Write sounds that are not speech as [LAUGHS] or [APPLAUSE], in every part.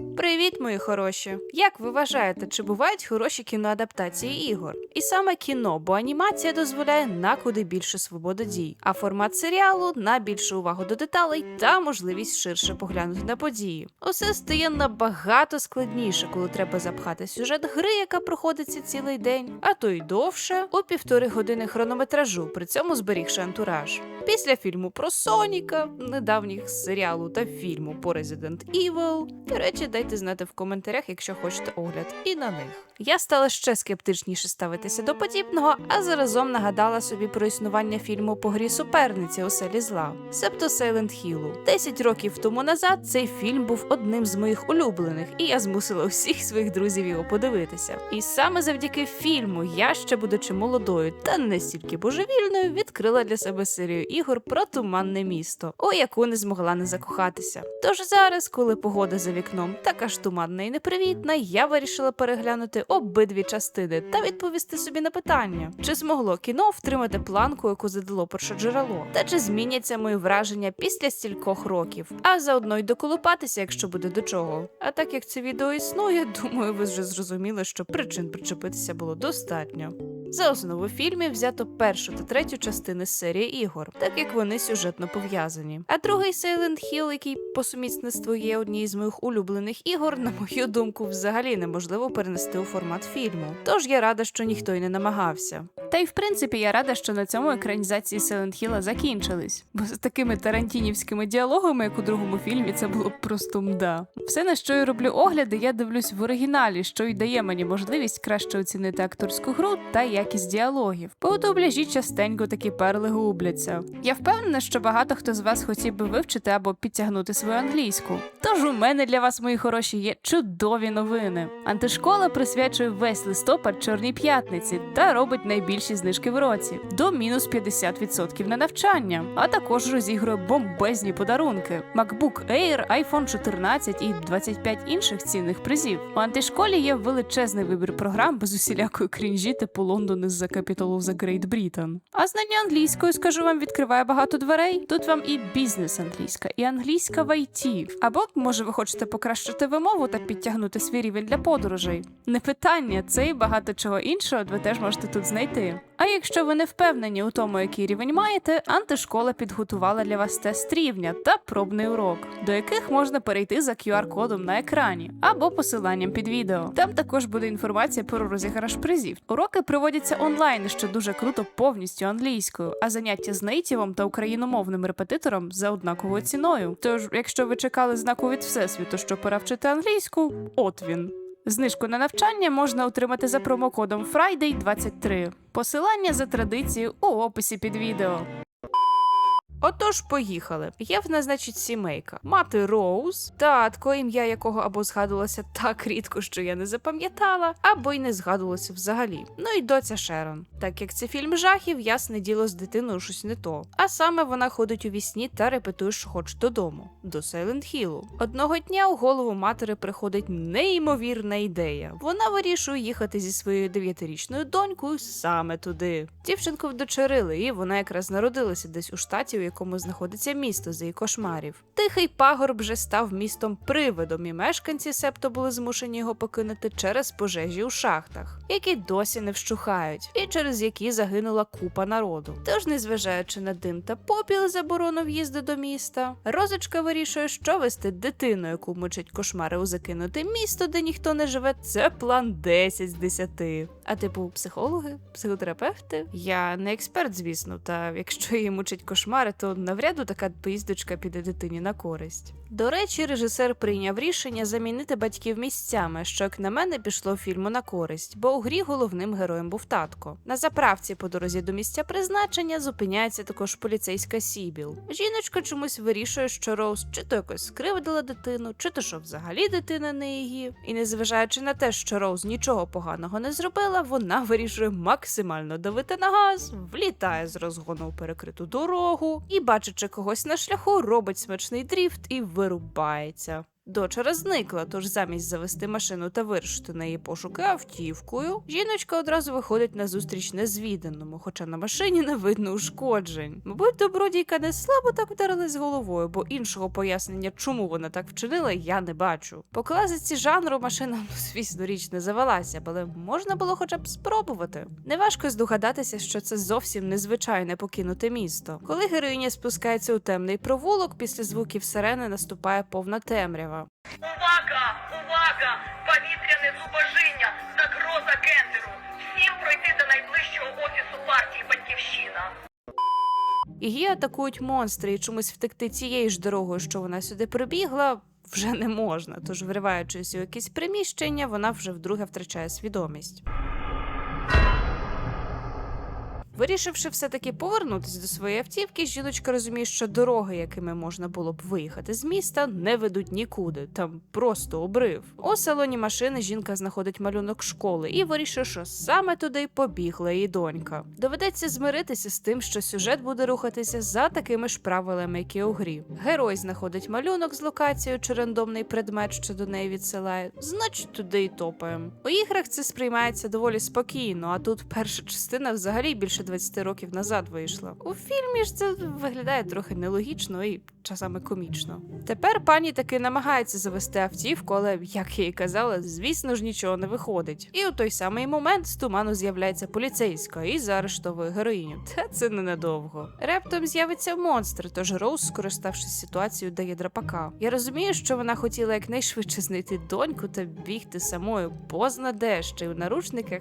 Привіт, мої хороші! Як ви вважаєте, чи бувають хороші кіноадаптації ігор? І саме кіно, бо анімація дозволяє на куди більше свободи дій, а формат серіалу на більшу увагу до деталей та можливість ширше поглянути на події. Усе стає набагато складніше, коли треба запхати сюжет гри, яка проходиться цілий день, а то й довше, у півтори години хронометражу, при цьому зберігши антураж. Після фільму про Соніка, недавніх серіалу та фільму по Resident Evil. До речі, дайте знати в коментарях, якщо хочете огляд, і на них. Я стала ще скептичніше ставитися до подібного, а заразом нагадала собі про існування фільму по грі суперниці у селі зла, себто Silent Hill. Десять років тому назад цей фільм був одним з моїх улюблених, і я змусила всіх своїх друзів його подивитися. І саме завдяки фільму я ще будучи молодою та не стільки божевільною, відкрила для себе серію ігор про туманне місто, у яку не змогла не закохатися. Тож зараз, коли погода за вікном така ж туманна і непривітна, я вирішила переглянути обидві частини та відповісти собі на питання, чи змогло кіно втримати планку, яку задало перше джерело, та чи зміняться мої враження після стількох років, а заодно й доколупатися, якщо буде до чого. А так як це відео існує, [LAUGHS] думаю, ви вже зрозуміли, що причин причепитися було достатньо. За основу фільмів взято першу та третю частини серії ігор, так як вони сюжетно пов'язані. А другий Silent Hill, який по сумісництву є однією з моїх улюблених ігор, на мою думку, взагалі неможливо перенести у формат фільму. Тож я рада, що ніхто й не намагався. Та й в принципі я рада, що на цьому екранізації Silent Hill закінчились, бо з такими тарантінівськими діалогами, як у другому фільмі, це було б просто мда. Все, на що я роблю огляди, я дивлюсь в оригіналі, що й дає мені можливість краще оцінити акторську гру та якість діалогів. Бо у дубляжі частенько такі перли губляться. Я впевнена, що багато хто з вас хотів би вивчити або підтягнути свою англійську. Тож у мене для вас, мої хороші, є чудові новини. Антишкола присвячує весь листопад Чорній п'ятниці та робить найбільші знижки в році до мінус 50% на навчання, а також розігрує бомбезні подарунки: MacBook Air, iPhone 14 і 25 інших цінних призів. У антишколі є величезний вибір програм без усілякої крінжі типу Лондон із The Capital of the Great Britain. А знання англійської, скажу вам, відкриває багато дверей. Тут вам і бізнес англійська, і англійська в IT. Або може ви хочете покращити вимову та підтягнути свій рівень для подорожей. Не питання, це і багато чого іншого ви теж можете тут знайти. А якщо ви не впевнені у тому, який рівень маєте, антишкола підготувала для вас тест рівня та пробний урок, до яких можна перейти за QR-кодом на екрані або посиланням під відео. Там також буде інформація про розіграш призів. Уроки проводяться онлайн, що дуже круто повністю англійською, а заняття з нейтівом та україномовним репетитором за однаковою ціною. Тож, якщо ви чекали знаку від всесвіту, що пора вчити англійську, от він. Знижку на навчання можна отримати за промокодом Friday23. Посилання за традицією у описі під відео. Отож, поїхали. Є в нас, значить, сімейка. Мати Роуз, татко, ім'я якого або згадувалося так рідко, що я не запам'ятала, або й не згадувалося взагалі. Ну і доця Шерон. Так як це фільм жахів, ясне діло з дитиною щось не то. А саме вона ходить у вісні та репетує, що хоче додому, до Сейленд Хілу. Одного дня у голову матері приходить неймовірна ідея. Вона вирішує їхати зі своєю дев'ятирічною донькою саме туди. Дівчинку вдочерили, і вона якраз народилася десь у штаті, якому знаходиться місто з її кошмарів. Тихий пагорб вже став містом привидом, і мешканці септо були змушені його покинути через пожежі у шахтах, які досі не вщухають, і через які загинула купа народу. Тож, незважаючи на дим та попіл заборону в'їзду до міста, розочка вирішує, що вести дитину, яку мучить кошмари у закинуте місто, де ніхто не живе. Це план 10 з 10. А типу, психологи, психотерапевти? Я не експерт, звісно, та якщо її мучить кошмари, то навряду така поїздочка піде дитині на користь. До речі, режисер прийняв рішення замінити батьків місцями, що, як на мене, пішло фільму на користь, бо у грі головним героєм був татко. На заправці по дорозі до місця призначення зупиняється також поліцейська Сібіл. Жіночка чомусь вирішує, що Роуз чи то якось скривдила дитину, чи то що взагалі дитина не її. І незважаючи на те, що Роуз нічого поганого не зробила, вона вирішує максимально давити на газ, влітає з розгону у перекриту дорогу і, бачачи когось на шляху, робить смачний дріфт і вирубається. Дочера зникла, тож замість завести машину та вирушити на її пошуки автівкою, жіночка одразу виходить на зустріч незвіданому, хоча на машині не видно ушкоджень. Мабуть, добродійка не слабо так вдарилась головою, бо іншого пояснення, чому вона так вчинила, я не бачу. По класиці жанру машина, ну, звісно, річ не завелася, але можна було хоча б спробувати. Неважко здогадатися, що це зовсім незвичайне покинуте місто. Коли героїня спускається у темний провулок, після звуків сирени наступає повна темрява. Увага! Увага! Повітряне зубожіння! Загроза кентеру! Всім пройти до найближчого офісу партії Батьківщина! Її атакують монстри, і чомусь втекти цією ж дорогою, що вона сюди прибігла. Вже не можна, тож вриваючись у якесь приміщення, вона вже вдруге втрачає свідомість. Вирішивши все-таки повернутися до своєї автівки, жіночка розуміє, що дороги, якими можна було б виїхати з міста, не ведуть нікуди. Там просто обрив. У салоні машини жінка знаходить малюнок школи і вирішує, що саме туди побігла її донька. Доведеться змиритися з тим, що сюжет буде рухатися за такими ж правилами, як і у грі. Герой знаходить малюнок з локацією чи рандомний предмет, що до неї відсилає. Значить, туди й топаємо. У іграх це сприймається доволі спокійно, а тут перша частина взагалі більше 20 років назад вийшла. У фільмі ж це виглядає трохи нелогічно і часами комічно. Тепер пані таки намагається завести автівку, але як я і казала, звісно ж нічого не виходить. І у той самий момент з туману з'являється поліцейська і заарештовує героїню. Та це ненадовго. Рептом з'явиться монстр, тож Роуз, скориставшись ситуацією, дає драпака. Я розумію, що вона хотіла якнайшвидше знайти доньку та бігти самою позна де ще й у наручниках.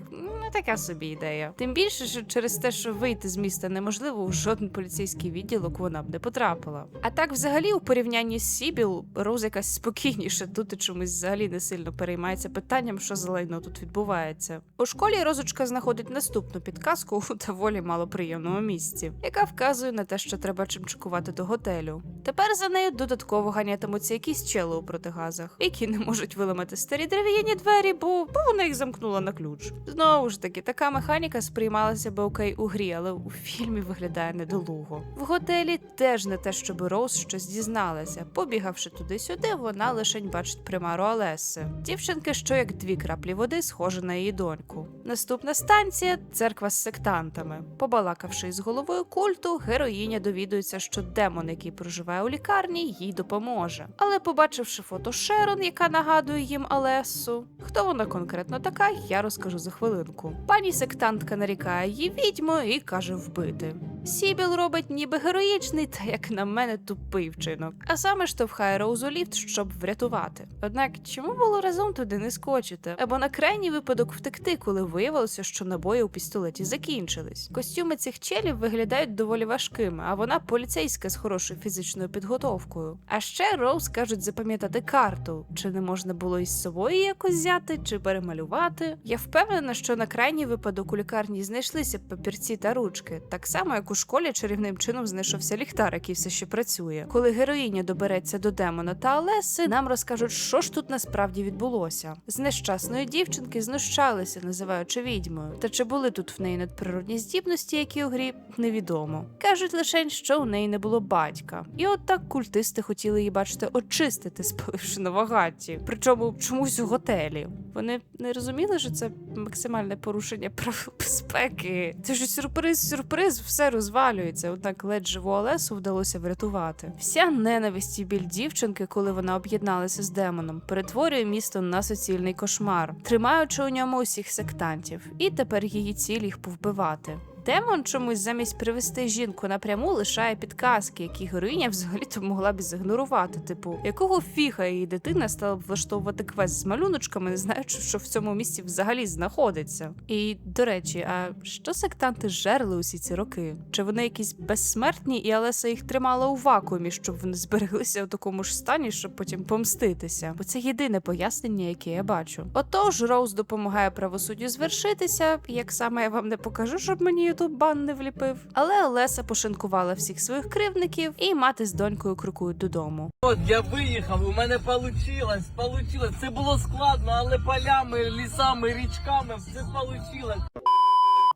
Така собі ідея. Тим більше, що через те, що вийти з міста неможливо, у жоден поліцейський відділок вона б не потрапила. А так, взагалі, у порівнянні з Сібіл, Роуз якась спокійніша тут і чомусь взагалі не сильно переймається питанням, що за лайно тут відбувається. У школі Розочка знаходить наступну підказку у доволі малоприємному місці, яка вказує на те, що треба чимчикувати до готелю. Тепер за нею додатково ганятимуться якісь чели у протигазах, які не можуть виламати старі дерев'яні двері, бо, бо вона їх замкнула на ключ. Знову ж таки, така механіка сприймалася би окей у грі, але у фільмі виглядає недолуго. В готелі теж не те, щоб Роуз щось дізналася. Побігавши туди-сюди, вона лишень бачить примару Алеси. Дівчинки, що як дві краплі води, схожа на її доньку. Наступна станція церква з сектантами. Побалакавши із головою культу, героїня довідується, що демон, який проживає у лікарні, їй допоможе. Але побачивши фото Шерон, яка нагадує їм Алесу, хто вона конкретно така, я розкажу за хвилинку. Пані сектантка нарікає її відьмою і каже вбити. Сібіл робить ніби героїчний, та як на мене тупий вчинок. А саме штовхає Роуз у ліфт, щоб врятувати. Однак чому було разом туди не скочити? Або на крайній випадок втекти, коли виявилося, що набої у пістолеті закінчились. Костюми цих челів виглядають доволі важкими, а вона поліцейська з хорошою фізичною підготовкою. А ще Роуз кажуть запам'ятати карту. Чи не можна було із собою якось взяти, чи перемалювати? Я впевнена, що на крайній випадок у лікарні знайшлися папірці та ручки, так само як у школі чарівним чином знайшовся ліхтар, який все ще працює. Коли героїня добереться до демона та Алеси, нам розкажуть, що ж тут насправді відбулося. З нещасної дівчинки знущалися, називаючи відьмою. Та чи були тут в неї надприродні здібності, які у грі, невідомо. Кажуть лише, що у неї не було батька. І от так культисти хотіли її бачити очистити, спаливши на вагаті. Причому чомусь у готелі. Вони не розуміли, що це максимальне порушення правил безпеки. Це ж сюрприз, сюрприз, все розвалюється. Однак ледь живу Олесу вдалося врятувати. Вся ненависть і біль дівчинки, коли вона об'єдналася з демоном, перетворює місто на суцільний кошмар, тримаючи у ньому усіх сектантів. І тепер її ціль їх повбивати. Демон чомусь замість привести жінку напряму лишає підказки, які героїня взагалі-то могла б зігнорувати. Типу, якого фіга її дитина стала б влаштовувати квест з малюночками, не знаючи, що в цьому місці взагалі знаходиться. І до речі, а що сектанти жерли усі ці роки? Чи вони якісь безсмертні, і Алеса їх тримала у вакуумі, щоб вони збереглися у такому ж стані, щоб потім помститися? Бо це єдине пояснення, яке я бачу. Отож, Роуз допомагає правосуддю звершитися. Як саме я вам не покажу, щоб мені ютуб бан не вліпив. Але Олеса пошинкувала всіх своїх кривдників, і мати з донькою крокують додому. От я виїхав, у мене получилось, получилось. Це було складно, але полями, лісами, річками все получилось.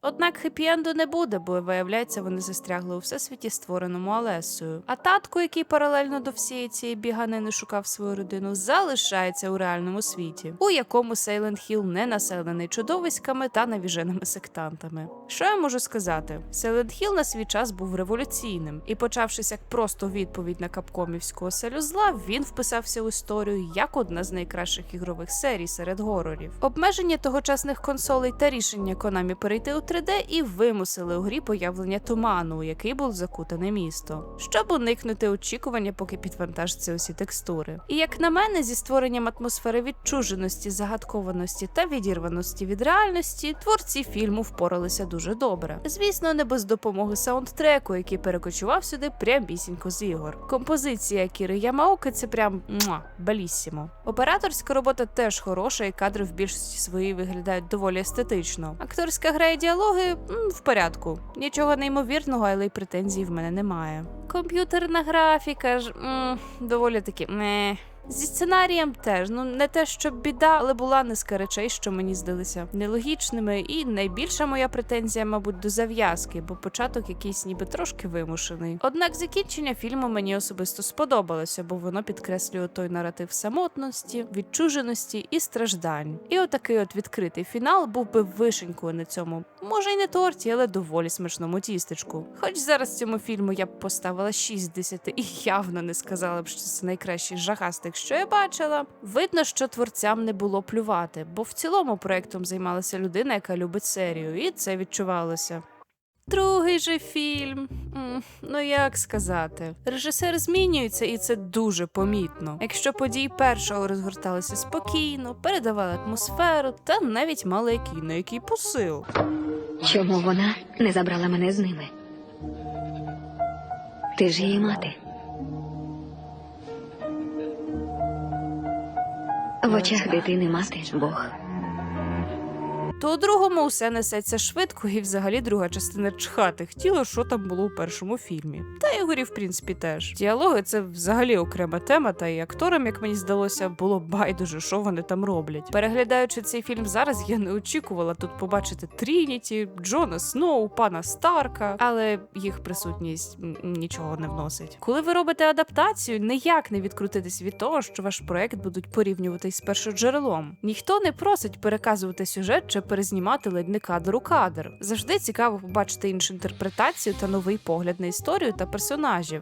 Однак хеппі-енду не буде, бо виявляється, вони застрягли у всесвіті, створеному Алесою. А татко, який паралельно до всієї цієї біганини шукав свою родину, залишається у реальному світі, у якому Сейлент Хіл не населений чудовиськами та навіженими сектантами. Що я можу сказати? Сейлент Хіл на свій час був революційним, і, почавшись як просто відповідь на капкомівську оселю зла, він вписався в історію як одна з найкращих ігрових серій серед горорів. Обмеження тогочасних консолей та рішення Konami перейти у 3D і вимусили у грі появлення туману, у який був закутане місто, щоб уникнути очікування, поки підвантажаться усі текстури. І як на мене, зі створенням атмосфери відчуженості, загадкованості та відірваності від реальності, творці фільму впоралися дуже добре. Звісно, не без допомоги саундтреку, який перекочував сюди прямісінько з ігор. Композиція Кіри Ямаоки це прям муа, балісімо. Операторська робота теж хороша, і кадри в більшості своїй виглядають доволі естетично. Акторська гра і діалоги в порядку. Нічого неймовірного, але й претензій в мене немає. Комп'ютерна графіка ж доволі таки не. Зі сценарієм теж ну не те, щоб біда, але була низка речей, що мені здалися нелогічними. І найбільша моя претензія, мабуть, до зав'язки, бо початок якийсь ніби трошки вимушений. Однак закінчення фільму мені особисто сподобалося, бо воно підкреслює той наратив самотності, відчуженості і страждань. І отакий от відкритий фінал був би вишенькою на цьому, може й не торті, але доволі смачному тістечку. Хоч зараз цьому фільму я б поставила 6 з 10 і явно не сказала б, що це найкращий жахастик, що я бачила. Видно, що творцям не було плювати, бо в цілому проектом займалася людина, яка любить серію, і це відчувалося. Другий же фільм. Ну як сказати, режисер змінюється, і це дуже помітно. Якщо події першого розгорталися спокійно, передавали атмосферу та навіть мали який на який посил. Чому вона не забрала мене з ними? Ти ж її мати. В очах дитини мати Бог. То у другому все несеться швидко, і взагалі друга частина чхати хотіла, що там було у першому фільмі. Та й горі, в принципі, теж. Діалоги це взагалі окрема тема, та й акторам, як мені здалося, було байдуже, що вони там роблять. Переглядаючи цей фільм зараз, я не очікувала тут побачити Трініті, Джона Сноу, пана Старка, але їх присутність нічого не вносить. Коли ви робите адаптацію, ніяк не відкрутитись від того, що ваш проект будуть порівнювати із першоджерелом. Ніхто не просить переказувати сюжет чи перезнімати ледь не кадр у кадр. Завжди цікаво побачити іншу інтерпретацію та новий погляд на історію та персонажів.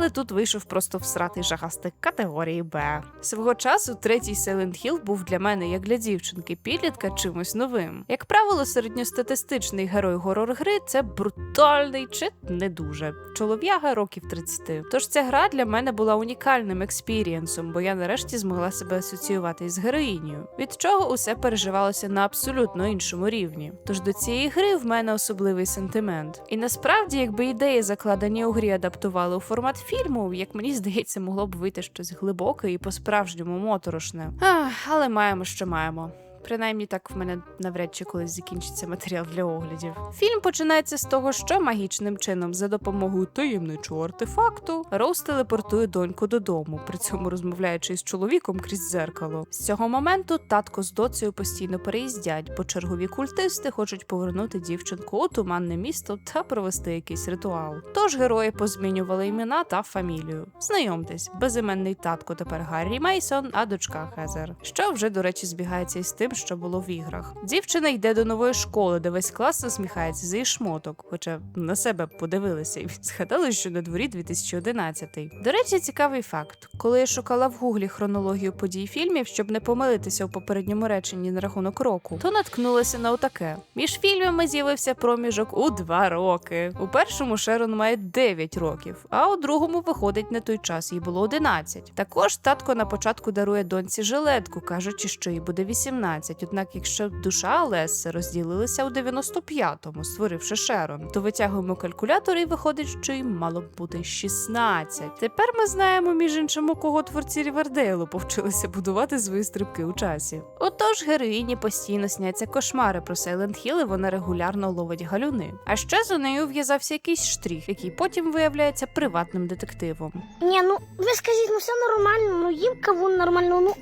Але тут вийшов просто всратий жахастик категорії Б. Свого часу третій Silent Hill був для мене, як для дівчинки, підлітка чимось новим. Як правило, середньостатистичний герой горор гри це брутальний чи не дуже чолов'яга років 30. Тож ця гра для мене була унікальним експірієнсом, бо я нарешті змогла себе асоціювати із героїнею, від чого усе переживалося на абсолютно іншому рівні. Тож до цієї гри в мене особливий сентимент. І насправді, якби ідеї, закладені у грі, адаптували у формат фільму, як мені здається, могло б вийти щось глибоке і по-справжньому моторошне. Ах, але маємо, що маємо. Принаймні так в мене навряд чи колись закінчиться матеріал для оглядів. Фільм починається з того, що магічним чином за допомогою таємничого артефакту Роуз телепортує доньку додому, при цьому розмовляючи з чоловіком крізь дзеркало. З цього моменту татко з доцею постійно переїздять, бо чергові культисти хочуть повернути дівчинку у туманне місто та провести якийсь ритуал. Тож герої позмінювали імена та фамілію. Знайомтесь, безіменний татко тепер Гаррі Мейсон, а дочка Хезер. Що вже, до речі, збігається із тим, що було в іграх. Дівчина йде до нової школи, де весь клас засміхається за її шмоток, хоча на себе подивилися і згадали, що на дворі 2011. До речі, цікавий факт: коли я шукала в гуглі хронологію подій фільмів, щоб не помилитися у попередньому реченні на рахунок року, то наткнулася на отаке: між фільмами з'явився проміжок у два роки. У першому Шерон має 9 років, а у другому виходить на той час, їй було 11. Також татко на початку дарує доньці жилетку, кажучи, що їй буде 18. Однак, якщо душа Леси розділилися у 95-му, створивши Шерон, то витягуємо калькулятор і виходить, що їм мало б бути 16. Тепер ми знаємо, між іншим, у кого творці Рівердейлу повчилися будувати свої стрибки у часі. Отож, героїні постійно сняться кошмари про Сейлент Хіл, і вона регулярно ловить галюни. А ще за нею в'язався якийсь штрих, який потім виявляється приватним детективом. Ні, ну ви скажіть, ну все нормально, ну їм кавун нормально, ну.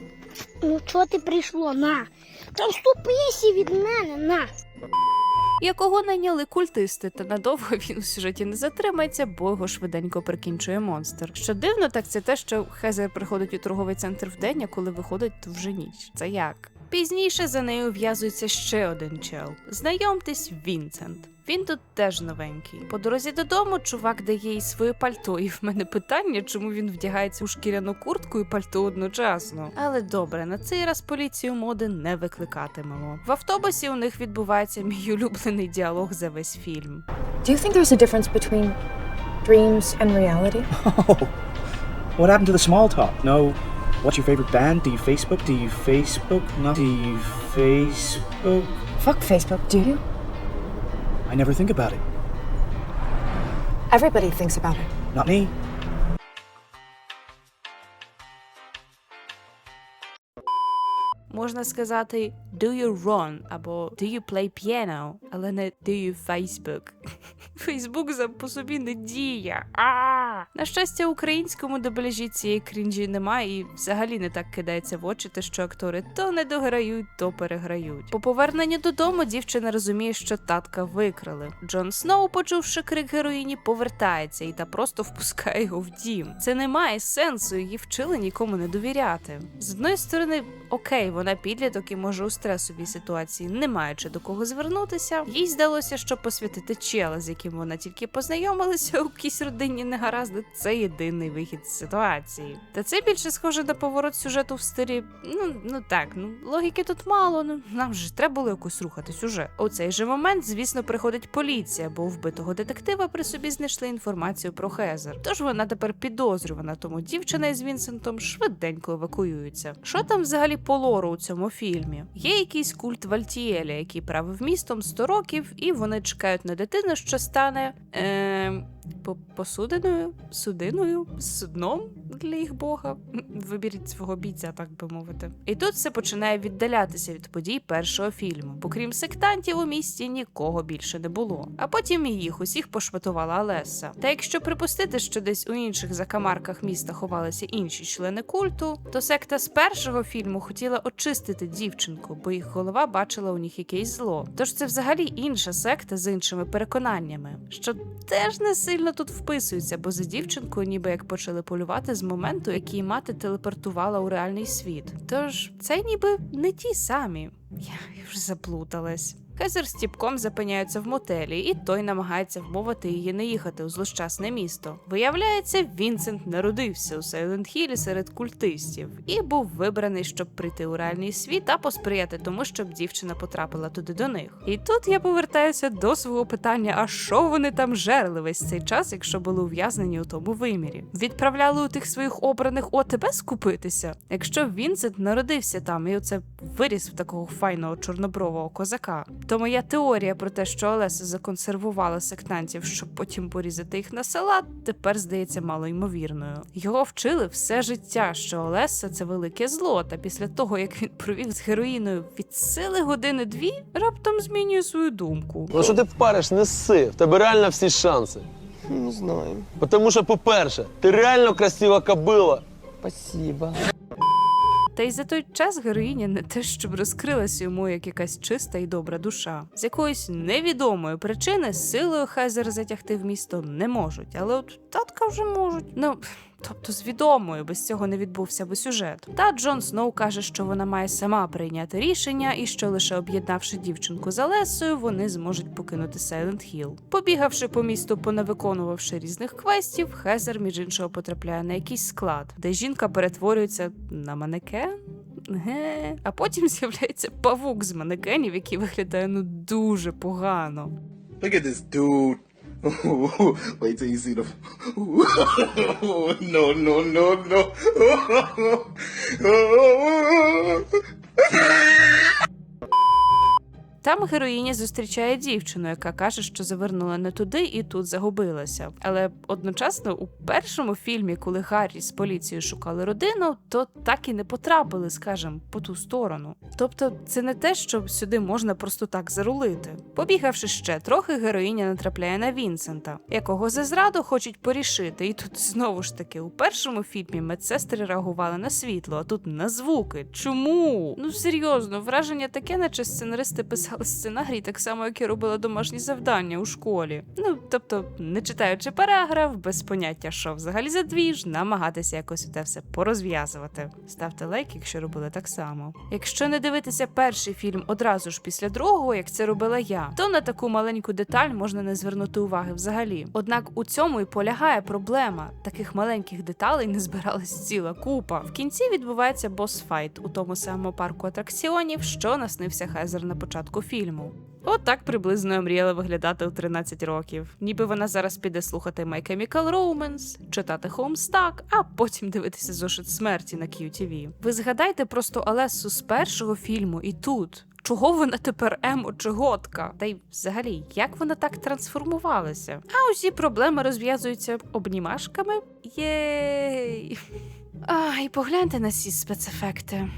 Ну чого ти прийшло, на? Та вступися від мене, на. якого найняли культисти, та надовго [LAUGHS] він у сюжеті не затримається, бо його швиденько прикінчує монстр. Що дивно, так це те, що Хезер приходить у торговий центр вдень, а коли виходить, то вже ніч. Це як? Пізніше за нею в'язується ще один чел. Знайомтесь, Вінсент. Він тут теж новенький. По дорозі додому чувак дає їй своє пальто, і в мене питання, чому він вдягається у шкіряну куртку і пальто одночасно. Але добре, на цей раз поліцію моди не викликатимемо. В автобусі у них відбувається мій улюблений діалог за весь фільм. Do you think there's a difference between dreams and reality? Oh, [LAUGHS] what happened to the small talk? No, what's your favorite band? Do you Facebook? Do you Facebook? No. Do you Facebook? Fuck Facebook, do you? I never think about it. Everybody thinks about it. Not me. Можна сказати do you run або do you play piano, але не do you Facebook. [LAUGHS] Фейсбук сам по собі не діє. А! На щастя, українському дубляжі цієї крінжі немає і взагалі не так кидається в очі, те, що актори то не дограють, то переграють. По поверненню додому дівчина розуміє, що татка викрали. Джон Сноу, почувши крик героїні, повертається і та просто впускає його в дім. Це не має сенсу, її вчили нікому не довіряти. З одної сторони, окей, вона підліток і може у стресовій ситуації, не маючи до кого звернутися. Їй здалося, що посвятити чела, з яким вона тільки познайомилася у якійсь родинні негаразди, це єдиний вихід з ситуації. Та це більше схоже на поворот сюжету в стилі. Ну ну так, ну логіки тут мало. Ну нам же треба було якось рухати сюжет. У цей же момент, звісно, приходить поліція, бо у вбитого детектива при собі знайшли інформацію про Хезер. Тож вона тепер підозрювана, тому дівчина із Вінсентом швиденько евакуюються. Що там взагалі по лору у цьому фільмі? Є якийсь культ Вальтієля, який правив містом 100 років, і вони чекають на дитину, що стане. Е- посудиною, судиною, судном для їх бога. [LAUGHS] Виберіть свого бійця, так би мовити. І тут все починає віддалятися від подій першого фільму, бо крім сектантів у місті нікого більше не було. А потім і їх усіх пошматувала Олеса. Та якщо припустити, що десь у інших закамарках міста ховалися інші члени культу, то секта з першого фільму хотіла очистити дівчинку, бо їх голова бачила у них якесь зло. Тож це взагалі інша секта з іншими переконаннями, що теж не сильно тут вписується, бо за дівчинкою ніби як почали полювати з моменту, який мати телепортувала у реальний світ. Тож це ніби не ті самі. Я вже заплуталась. Хезер з тіпком запиняються в мотелі, і той намагається вмовити її не їхати у злощасне місто. Виявляється, Вінсент народився у Сайленд Хілі серед культистів і був вибраний, щоб прийти у реальний світ та посприяти тому, щоб дівчина потрапила туди до них. І тут я повертаюся до свого питання: а що вони там жерли весь цей час, якщо були ув'язнені у тому вимірі? Відправляли у тих своїх обраних ОТБ скупитися? Якщо Вінсент народився там і оце виріс в такого файного чорнобрового козака, то моя теорія про те, що Олеса законсервувала сектантів, щоб потім порізати їх на салат, тепер здається малоймовірною. Його вчили все життя, що Олеса це велике зло. Та після того, як він провів з героїною від сили години дві, раптом змінює свою думку. Ну що ти впариш, не сси. В тебе реально всі шанси. Не знаю. Тому що, по-перше, ти реально красива кобила. Спасибо. Та й за той час героїня не те, щоб розкрилася йому як якась чиста і добра душа. З якоїсь невідомої причини силою Хезер затягти в місто не можуть, але от татка вже можуть. Ну. Тобто з відомою без цього не відбувся би сюжет. Та Джон Сноу каже, що вона має сама прийняти рішення, і що лише об'єднавши дівчинку з Алесою, вони зможуть покинути Сайленд Хіл. Побігавши по місту, понавиконувавши різних квестів, Хезер, між іншого, потрапляє на якийсь склад, де жінка перетворюється на манекен. Ге. А потім [LAUGHS] з'являється павук з манекенів, який виглядає ну дуже погано. Look at this dude. Wait till you see the. no, no, no, no. Там героїня зустрічає дівчину, яка каже, що завернула не туди і тут загубилася. Але одночасно у першому фільмі, коли Гаррі з поліцією шукали родину, то так і не потрапили, скажем, по ту сторону. Тобто, це не те, що сюди можна просто так зарулити. Побігавши ще трохи, героїня натрапляє на Вінсента, якого за зраду хочуть порішити. І тут знову ж таки у першому фільмі медсестри реагували на світло, а тут на звуки. Чому? Ну серйозно, враження таке, наче сценаристи писали писала сценарій так само, як і робила домашні завдання у школі. Ну, тобто, не читаючи параграф, без поняття, що взагалі за двіж, намагатися якось те все порозв'язувати. Ставте лайк, якщо робили так само. Якщо не дивитися перший фільм одразу ж після другого, як це робила я, то на таку маленьку деталь можна не звернути уваги взагалі. Однак у цьому і полягає проблема. Таких маленьких деталей не збиралась ціла купа. В кінці відбувається босс-файт у тому самому парку атракціонів, що наснився Хезер на початку фільму. От так приблизно мріяла виглядати у 13 років. Ніби вона зараз піде слухати My Chemical Romance, читати Homestuck, а потім дивитися зошит смерті на QTV. Ви згадайте просто Алесу з першого фільму і тут. Чого вона тепер емо чи? Та й взагалі, як вона так трансформувалася? А усі проблеми розв'язуються обнімашками. Єй! А, і погляньте на ці спецефекти.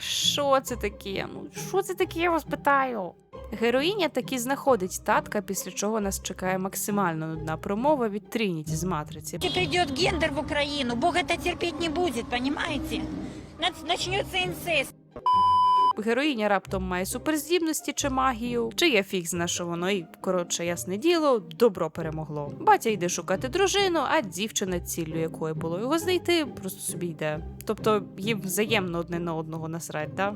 Що це таке? Ну, що це таке, я вас питаю? Героїня таки знаходить татка, після чого нас чекає максимально нудна промова від Трініті з матриці. Прийде гендер в Україну, Бог це терпіти не буде, розумієте? Начнеться инцест. Героїня раптом має суперздібності чи магію, чи я фіг зна, що воно і коротше, ясне діло, добро перемогло. Батя йде шукати дружину, а дівчина, ціллю якої було його знайти, просто собі йде. Тобто їм взаємно одне на одного насрать, да?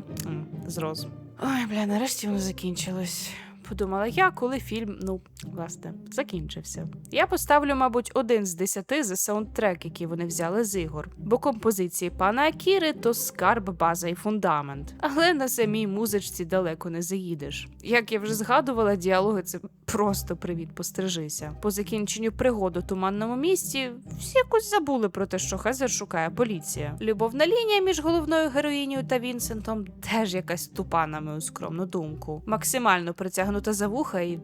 З Зроз. Ой, бля, нарешті воно закінчилось. Подумала я, коли фільм, ну, власне, закінчився. Я поставлю, мабуть, один з десяти за саундтрек, який вони взяли з ігор. Бо композиції пана Акіри то скарб, база і фундамент. Але на самій музичці далеко не заїдеш. Як я вже згадувала, діалоги це просто привіт, пострижися. По закінченню пригод у туманному місті всі якось забули про те, що Хезер шукає поліція. Любовна лінія між головною героїнею та Вінсентом теж якась тупа, на мою скромну думку. Максимально притягнута за вуха і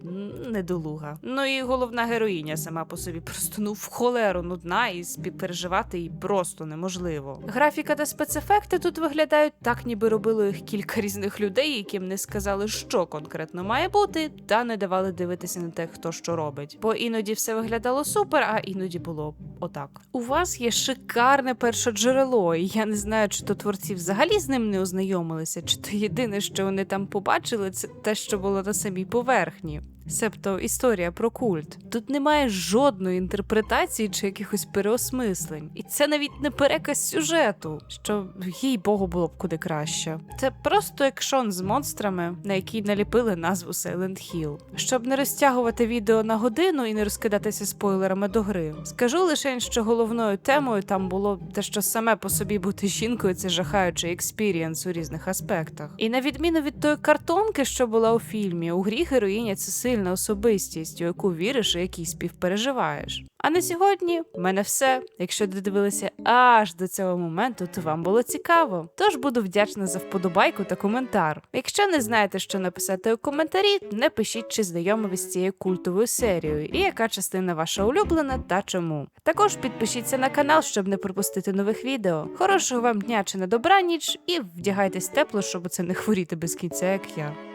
недолуга. Ну і головна героїня сама по собі просто ну в холеру нудна і співпереживати їй просто неможливо. Графіка та спецефекти тут виглядають так, ніби робило їх кілька різних людей, яким не сказали, що конкретно має бути, та не давали дивитися на те, хто що робить. Бо іноді все виглядало супер, а іноді було отак. У вас є шикарне першоджерело, і я не знаю, чи то творці взагалі з ним не ознайомилися, чи то єдине, що вони там побачили, це те, що було на самій поверхні. Себто історія про культ. Тут немає жодної інтерпретації чи якихось переосмислень. І це навіть не переказ сюжету, що їй богу було б куди краще. Це просто екшон з монстрами, на який наліпили назву Silent Hill. Щоб не розтягувати відео на годину і не розкидатися спойлерами до гри. Скажу лише, що головною темою там було те, що саме по собі бути жінкою це жахаючий експірієнс у різних аспектах. І на відміну від тої картонки, що була у фільмі, у грі героїня це сильна особистість, у яку віриш і якій співпереживаєш. А на сьогодні в мене все. Якщо додивилися аж до цього моменту, то вам було цікаво. Тож буду вдячна за вподобайку та коментар. Якщо не знаєте, що написати у коментарі, не пишіть, чи знайомі з цією культовою серією, і яка частина ваша улюблена та чому. Також підпишіться на канал, щоб не пропустити нових відео. Хорошого вам дня чи на добраніч, і вдягайтесь тепло, щоб це не хворіти без кінця, як я.